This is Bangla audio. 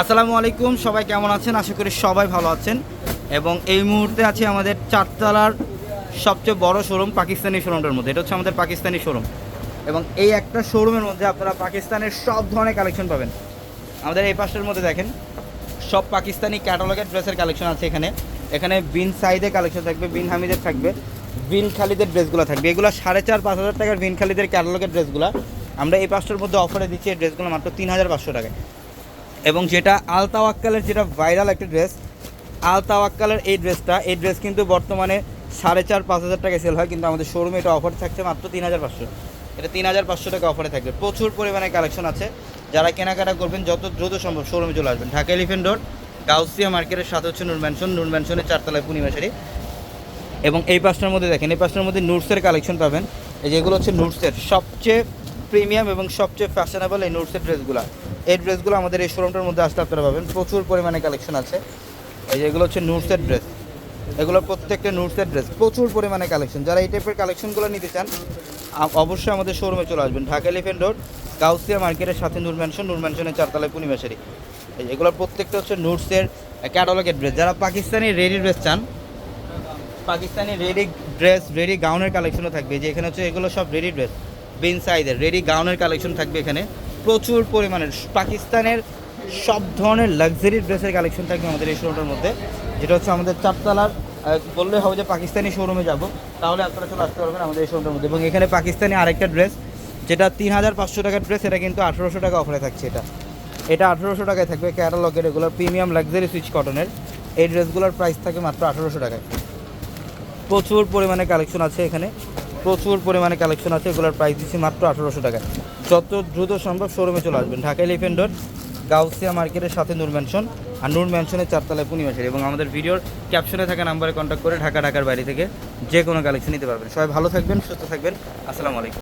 আসসালামু আলাইকুম, সবাই কেমন আছেন? আশা করি সবাই ভালো আছেন। এবং এই মুহূর্তে আছে আমাদের চারতলার সবচেয়ে বড় শোরুম পাকিস্তানি শোরুমটার মধ্যে। এটা হচ্ছে আমাদের পাকিস্তানি শোরুম এবং এই একটা শোরুমের মধ্যে আপনারা পাকিস্তানের সব ধরনের কালেকশন পাবেন। আমাদের এই পাশের মধ্যে দেখেন, সব পাকিস্তানি ক্যাটালগের ড্রেসের কালেকশন আছে এখানে। এখানে বিন সাইদের কালেকশন থাকবে, বিন হামিদের থাকবে, বিন খালিদের ড্রেসগুলো থাকবে। এগুলো সাড়ে চার, পাঁচ হাজার টাকার বিন খালিদের ক্যাটালগের ড্রেসগুলো আমরা এই পাঁচটার মধ্যে অফারে দিচ্ছি এই ড্রেসগুলো মাত্র তিন হাজার পাঁচশো টাকায়। এবং যেটা আলতাওয়াক্কালের যেটা ভাইরাল একটা ড্রেস, আলতাওয়াক্কালের এই ড্রেসটা, এই ড্রেস কিন্তু বর্তমানে সাড়ে চার, পাঁচ হাজার টাকায় সেল হয়, কিন্তু আমাদের শোরুমে এটা অফার থাকছে মাত্র তিন হাজার পাঁচশো। এটা তিন হাজার পাঁচশো টাকা অফারে থাকবে। প্রচুর পরিমাণে কালেকশন আছে। যারা কেনাকাটা করবেন, যত দ্রুত সম্ভব শোরুমে চলে আসবেন। ঢাকা এলিফেন্ট রোড গাউসিয়া মার্কেটের সাথে হচ্ছে নূর ম্যানশন নূর ম্যানশনের চারতলায় পূর্ণিমাশারি এবং এই পাঁচটার মধ্যে দেখেন, এই পাঁচটার মধ্যে নুটসের কালেকশন পাবেন। যেগুলো হচ্ছে নুটসের সবচেয়ে প্রিমিয়াম এবং সবচেয়ে ফ্যাশনেবল এই নুটসের ড্রেসগুলো এই ড্রেসগুলো আমাদের এই শোরুমটার মধ্যে আসলে আপনারা পাবেন। প্রচুর পরিমাণে কালেকশন আছে। এই যেগুলো হচ্ছে নুটসের ড্রেস এগুলো প্রত্যেকটা নুটসের ড্রেস প্রচুর পরিমাণে কালেকশন যারা এই টাইপের কালেকশনগুলো নিতে চান অবশ্যই আমাদের শোরুমে চলে আসবেন। ঢাকা এলিফেন্ট রোড গাউসিয়া মার্কেটের সাথে নূর ম্যানশন নূর ম্যানশনের চারতলায় পূর্ণিমাশারি এই এগুলো প্রত্যেকটা হচ্ছে নুটসের ক্যাটালগের ড্রেস যারা পাকিস্তানি রেডি ড্রেস চান, পাকিস্তানি রেডি ড্রেস রেডি গাউনের কালেকশনও থাকবে। যে এখানে হচ্ছে এগুলো সব রেডি ড্রেস বিন সাইজের রেডি গাউনের কালেকশন থাকবে এখানে। প্রচুর পরিমাণের পাকিস্তানের সব ধরনের লাক্সারি ড্রেসের কালেকশন থাকবে আমাদের এই শোরুমটার মধ্যে। যেটা হচ্ছে আমাদের চারতলার বললে হবে যে পাকিস্তানি শোরুমে যাব, তাহলে আপনারা চলে আসতে পারবেন আমাদের এই শোরুমটার মধ্যে। এবং এখানে পাকিস্তানি আরেকটা ড্রেস, যেটা তিন হাজার পাঁচশো টাকার ড্রেস, এটা কিন্তু আঠেরোশো টাকা অফারে থাকছে এটা। এটা আঠেরোশো টাকায় থাকবে ক্যাটালগের এগুলো প্রিমিয়াম লাক্সারি সুইচ কটনের। এই ড্রেসগুলোর প্রাইস থাকে মাত্র আঠেরোশো টাকায়। প্রচুর পরিমাণে কালেকশন আছে এখানে। প্রচুর পরিমাণে কালেকশন আছে, এগুলোর প্রাইস দিচ্ছি মাত্র আঠারোশো টাকা। যত দ্রুত সম্ভব শোরুমে চলে আসবেন। ঢাকা এলিফেন্ট রোড গাউসিয়া মার্কেটের সাথে নূর ম্যানশন আর নূর ম্যানশনের চারতলায় পূর্ণিমাসের এবং আমাদের ভিডিওর ক্যাপশনে থাকা নাম্বারে কন্ট্যাক্ট করে ঢাকা ঢাকার বাইরে থেকে যে কোনো কালেকশন নিতে পারবেন। সবাই ভালো থাকবেন, সুস্থ থাকবেন। আসসালামু আলাইকুম।